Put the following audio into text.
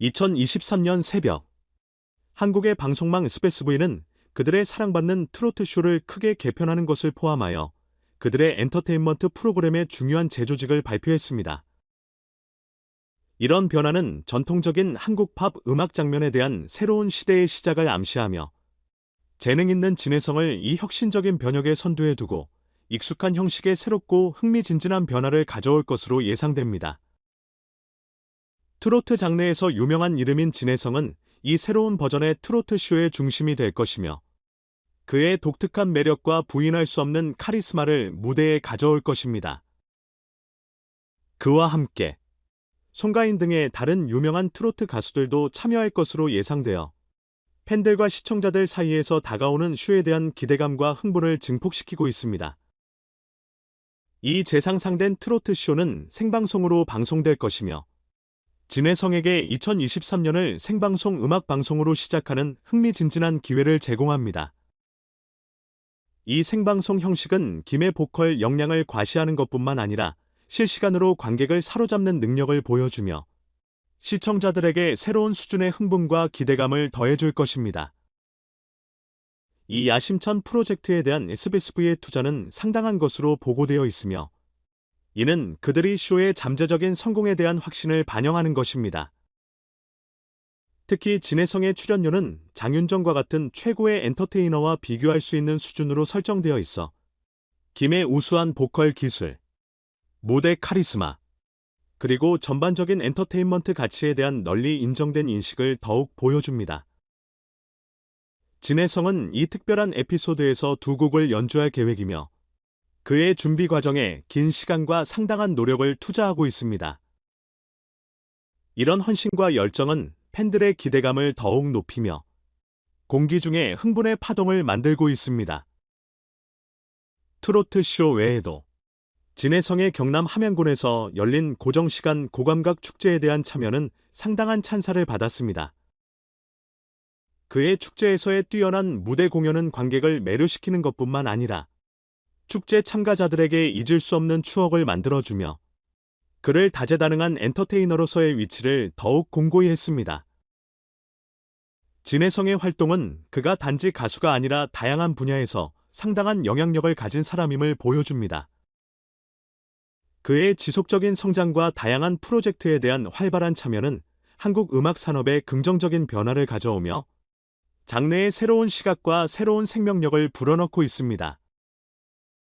2023년 새벽 한국의 방송망 스페스브이는 그들의 사랑받는 트로트 쇼를 크게 개편하는 것을 포함하여 그들의 엔터테인먼트 프로그램의 중요한 재조직을 발표했습니다. 이런 변화는 전통적인 한국 팝 음악 장면에 대한 새로운 시대의 시작을 암시하며 재능 있는 진해성을 이 혁신적인 변혁에 선두에 두고 익숙한 형식의 새롭고 흥미진진한 변화를 가져올 것으로 예상됩니다. 트로트 장르에서 유명한 이름인 진해성은 이 새로운 버전의 트로트 쇼의 중심이 될 것이며 그의 독특한 매력과 부인할 수 없는 카리스마를 무대에 가져올 것입니다. 그와 함께 송가인 등의 다른 유명한 트로트 가수들도 참여할 것으로 예상되어 팬들과 시청자들 사이에서 다가오는 쇼에 대한 기대감과 흥분을 증폭시키고 있습니다. 이 재상상된 트로트 쇼는 생방송으로 방송될 것이며 진해성에게 2023년을 생방송 음악 방송으로 시작하는 흥미진진한 기회를 제공합니다. 이 생방송 형식은 김의 보컬 역량을 과시하는 것뿐만 아니라 실시간으로 관객을 사로잡는 능력을 보여주며 시청자들에게 새로운 수준의 흥분과 기대감을 더해줄 것입니다. 이 야심찬 프로젝트에 대한 SBSV의 투자는 상당한 것으로 보고되어 있으며 이는 그들이 쇼의 잠재적인 성공에 대한 확신을 반영하는 것입니다. 특히 진해성의 출연료는 장윤정과 같은 최고의 엔터테이너와 비교할 수 있는 수준으로 설정되어 있어 김의 우수한 보컬 기술, 무대 카리스마, 그리고 전반적인 엔터테인먼트 가치에 대한 널리 인정된 인식을 더욱 보여줍니다. 진해성은 이 특별한 에피소드에서 두 곡을 연주할 계획이며 그의 준비 과정에 긴 시간과 상당한 노력을 투자하고 있습니다. 이런 헌신과 열정은 팬들의 기대감을 더욱 높이며 공기 중에 흥분의 파동을 만들고 있습니다. 트로트 쇼 외에도 진해성의 경남 함양군에서 열린 고정시간 고감각 축제에 대한 참여는 상당한 찬사를 받았습니다. 그의 축제에서의 뛰어난 무대 공연은 관객을 매료시키는 것뿐만 아니라 축제 참가자들에게 잊을 수 없는 추억을 만들어주며 그를 다재다능한 엔터테이너로서의 위치를 더욱 공고히 했습니다. 진해성의 활동은 그가 단지 가수가 아니라 다양한 분야에서 상당한 영향력을 가진 사람임을 보여줍니다. 그의 지속적인 성장과 다양한 프로젝트에 대한 활발한 참여는 한국 음악 산업에 긍정적인 변화를 가져오며 장래의 새로운 시각과 새로운 생명력을 불어넣고 있습니다.